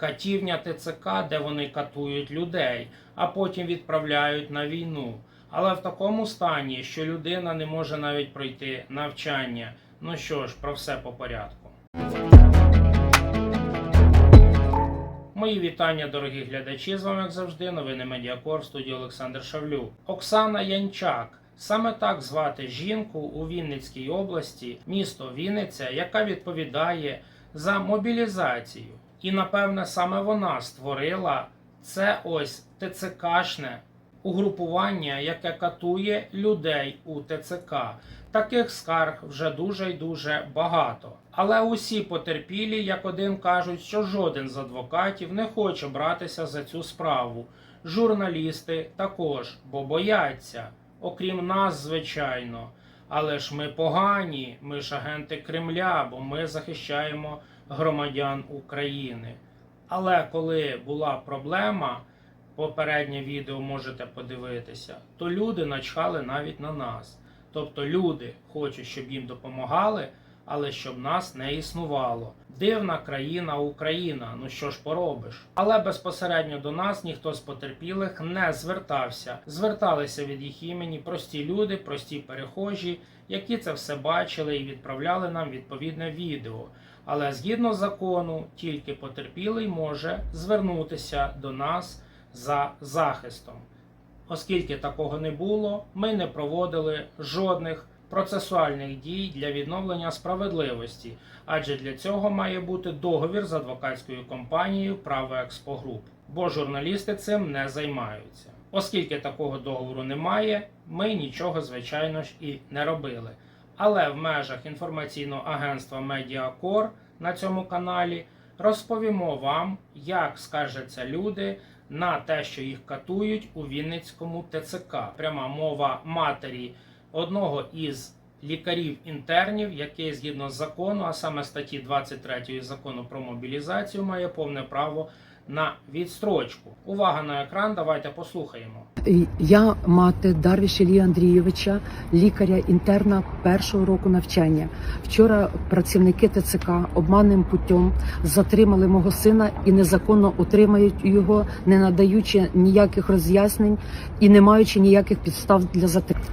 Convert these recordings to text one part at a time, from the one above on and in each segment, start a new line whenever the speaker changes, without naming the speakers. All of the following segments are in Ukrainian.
катівня ТЦК, де вони катують людей, а потім відправляють на війну. Але в такому стані, що людина не може навіть пройти навчання. Ну що ж, про все по порядку. Мої вітання, дорогі глядачі. З вами, як завжди, новини Медіакор в студії Олександр Шавлюк. Оксана Янчак. Саме так звати жінку у Вінницькій області, місто Вінниця, яка відповідає за мобілізацію. І напевне саме вона створила це ось ТЦКшне угрупування, яке катує людей у ТЦК. Таких скарг вже дуже й дуже багато. Але усі потерпілі, як один кажуть, що жоден з адвокатів не хоче братися за цю справу. Журналісти також, бо бояться, окрім нас, звичайно. Але ж ми погані, ми ж агенти Кремля, бо ми захищаємо громадян України. Але коли була проблема, попереднє відео можете подивитися, то люди начхали навіть на нас. Тобто люди хочуть, щоб їм допомагали, але щоб нас не існувало. Дивна країна Україна. Ну що ж поробиш? Але безпосередньо до нас ніхто з потерпілих не звертався. Зверталися від їх імені прості люди, прості перехожі, які це все бачили і відправляли нам відповідне відео. Але згідно закону, тільки потерпілий може звернутися до нас за захистом. Оскільки такого не було, ми не проводили жодних процесуальних дій для відновлення справедливості, адже для цього має бути договір з адвокатською компанією Право Експогруп, бо журналісти цим не займаються. Оскільки такого договору немає, ми нічого звичайно ж і не робили. Але в межах інформаційного агентства Медіакор на цьому каналі розповімо вам, як скаржаться люди на те, що їх катують у Вінницькому ТЦК. Пряма мова матері одного із лікарів-інтернів, який згідно з закону, а саме статті 23 закону про мобілізацію, має повне право на відстрочку. Увага на екран, давайте послухаємо.
Я мати Дарвіш Ілії Андрійовича, лікаря-інтерна першого року навчання. Вчора працівники ТЦК обманним путем затримали мого сина і незаконно утримають його, не надаючи ніяких роз'яснень і не маючи ніяких підстав для затримання.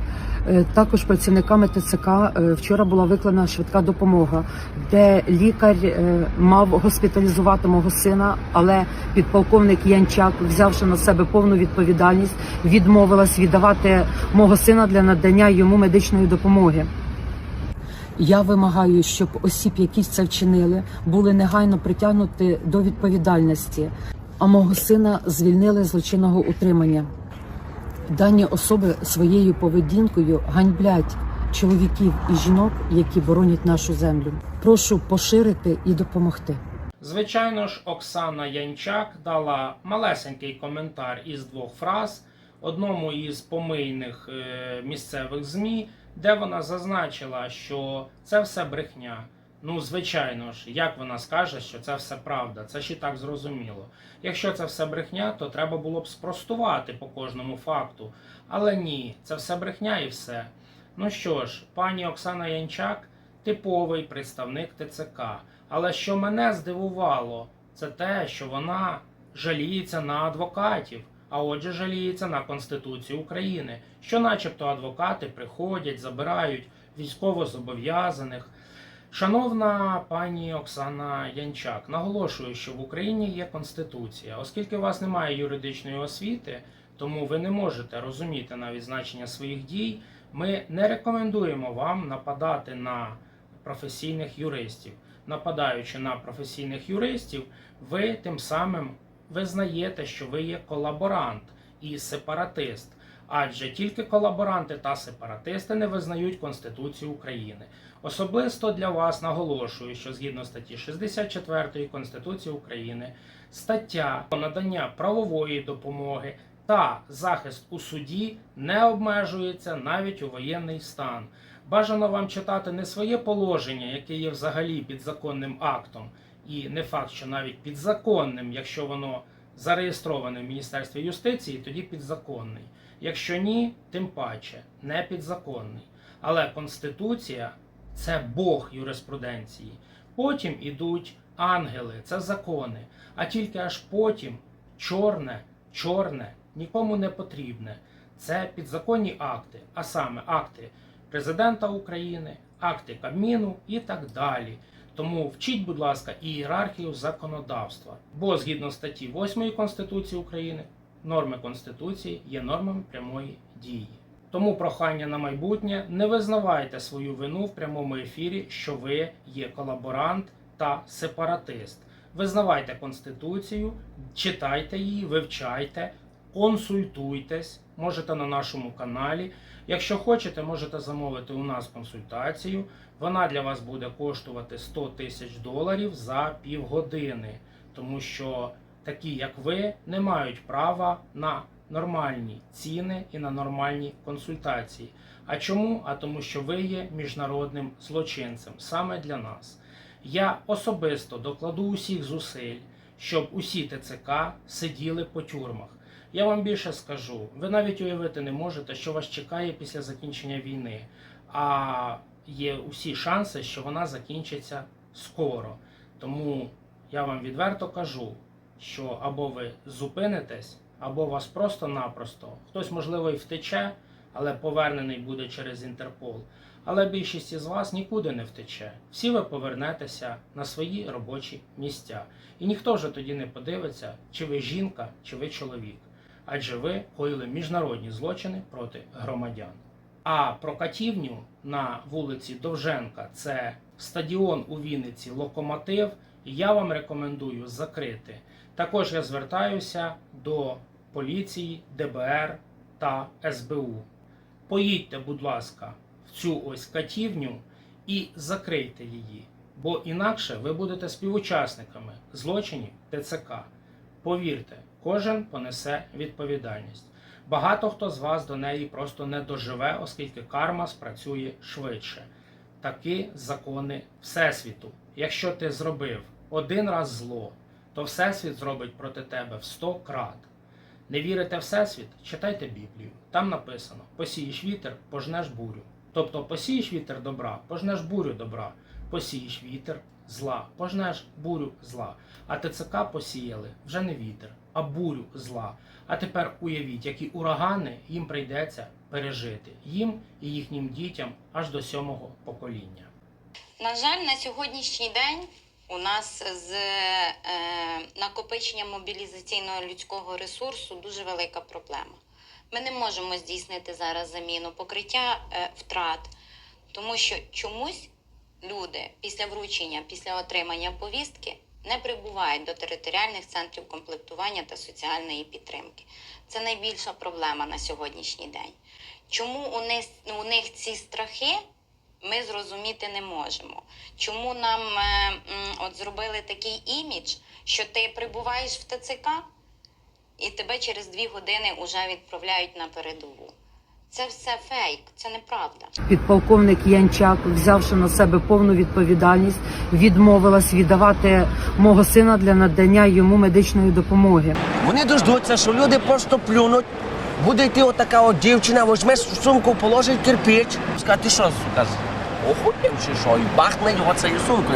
Е, Також працівниками ТЦК е, вчора була виклана швидка допомога, де лікар е, мав госпіталізувати мого сина, але підполковник Янчак, взявши на себе повну відповідальність, відмовилась віддавати мого сина для надання йому медичної допомоги. Я вимагаю, щоб осіб, які це вчинили, були негайно притягнуті до відповідальності, а мого сина звільнили з злочинного утримання. Дані особи своєю поведінкою ганьблять чоловіків і жінок, які боронять нашу землю. Прошу поширити і допомогти.
Звичайно ж, Оксана Янчак дала малесенький коментар із двох фраз одному із помийних е, місцевих ЗМІ, де вона зазначила, що це все брехня. Ну, звичайно ж, як вона скаже, що це все правда, це і так зрозуміло. Якщо це все брехня, то треба було б спростувати по кожному факту. Але ні, це все брехня і все. Ну що ж, пані Оксана Янчак типовий представник ТЦК. Але що мене здивувало, це те, що вона жаліється на адвокатів, а отже, жаліється на Конституцію України, що, начебто, адвокати приходять, забирають військовозобов'язаних. Шановна пані Оксана Янчак, наголошую, що в Україні є Конституція. Оскільки у вас немає юридичної освіти, тому ви не можете розуміти навіть значення своїх дій. Ми не рекомендуємо вам нападати на професійних юристів. Нападаючи на професійних юристів, ви тим самим визнаєте, що ви є колаборант і сепаратист. Адже тільки колаборанти та сепаратисти не визнають Конституцію України. Особисто для вас наголошую, що згідно статті 64 Конституції України стаття про надання правової допомоги та захист у суді не обмежується навіть у воєнний стан. Бажано вам читати не своє положення, яке є взагалі підзаконним актом, і не факт, що навіть підзаконним, якщо воно зареєстроване в Міністерстві юстиції, тоді підзаконний. Якщо ні, тим паче не підзаконний. Але Конституція це Бог юриспруденції. Потім ідуть ангели, це закони. А тільки аж потім чорне, чорне, нікому не потрібне. Це підзаконні акти, а саме акти президента України, акти Кабміну і так далі. Тому вчіть, будь ласка, ієрархію законодавства. Бо згідно статті 8 Конституції України, норми Конституції є нормами прямої дії. Тому прохання на майбутнє не визнавайте свою вину в прямому ефірі, що ви є колаборант та сепаратист. Визнавайте Конституцію, читайте її, вивчайте, консультуйтесь. Можете на нашому каналі. Якщо хочете, можете замовити у нас консультацію. Вона для вас буде коштувати 100 тисяч доларів за півгодини, тому що такі, як ви, не мають права на нормальні ціни і на нормальні консультації. А чому? А тому, що ви є міжнародним злочинцем саме для нас. Я особисто докладу усіх зусиль, щоб усі ТЦК сиділи по тюрмах. Я вам більше скажу, ви навіть уявити не можете, що вас чекає після закінчення війни. А є усі шанси, що вона закінчиться скоро. Тому я вам відверто кажу, що або ви зупинитесь, або вас просто-напросто хтось, можливо, і втече, але повернений буде через Інтерпол. Але більшість із вас нікуди не втече. Всі ви повернетеся на свої робочі місця. І ніхто вже тоді не подивиться, чи ви жінка, чи ви чоловік. Адже ви коїли міжнародні злочини проти громадян. А про катівню на вулиці Довженка це стадіон у Вінниці Локомотив. Я вам рекомендую закрити. Також я звертаюся до поліції, ДБР та СБУ. Поїдьте, будь ласка, в цю ось катівню і закрийте її, бо інакше ви будете співучасниками злочинів ТЦК. Повірте, кожен понесе відповідальність. Багато хто з вас до неї просто не доживе, оскільки карма спрацює швидше. Такі закони Всесвіту. Якщо ти зробив один раз зло, то Всесвіт зробить проти тебе в сто крат. Не вірите Всесвіт? Читайте Біблію. Там написано: посієш вітер, пожнеш бурю. Тобто посієш вітер добра, пожнеш бурю добра, посієш вітер зла, пожнеш бурю зла. А ТЦК посіяли вже не вітер, а бурю зла. А тепер уявіть, які урагани їм прийдеться пережити їм і їхнім дітям аж до сьомого покоління.
На жаль, на сьогоднішній день у нас з е, накопиченням мобілізаційного людського ресурсу дуже велика проблема. Ми не можемо здійснити зараз заміну покриття е, втрат, тому що чомусь люди після вручення, після отримання повістки не прибувають до територіальних центрів комплектування та соціальної підтримки. Це найбільша проблема на сьогоднішній день. Чому у них, у них ці страхи ми зрозуміти не можемо. Чому нам е, от зробили такий імідж, що ти прибуваєш в ТЦК і тебе через дві години вже відправляють на передову? Це все фейк, це неправда.
Підполковник Янчак, взявши на себе повну відповідальність, відмовилась віддавати мого сина для надання йому медичної допомоги.
Вони дождуться, що люди просто плюнуть. Буде йти отака от дівчина, візьме сумку, положить кирпич. Скажи, ти що, сука, чи що? І бахне його цією сумкою.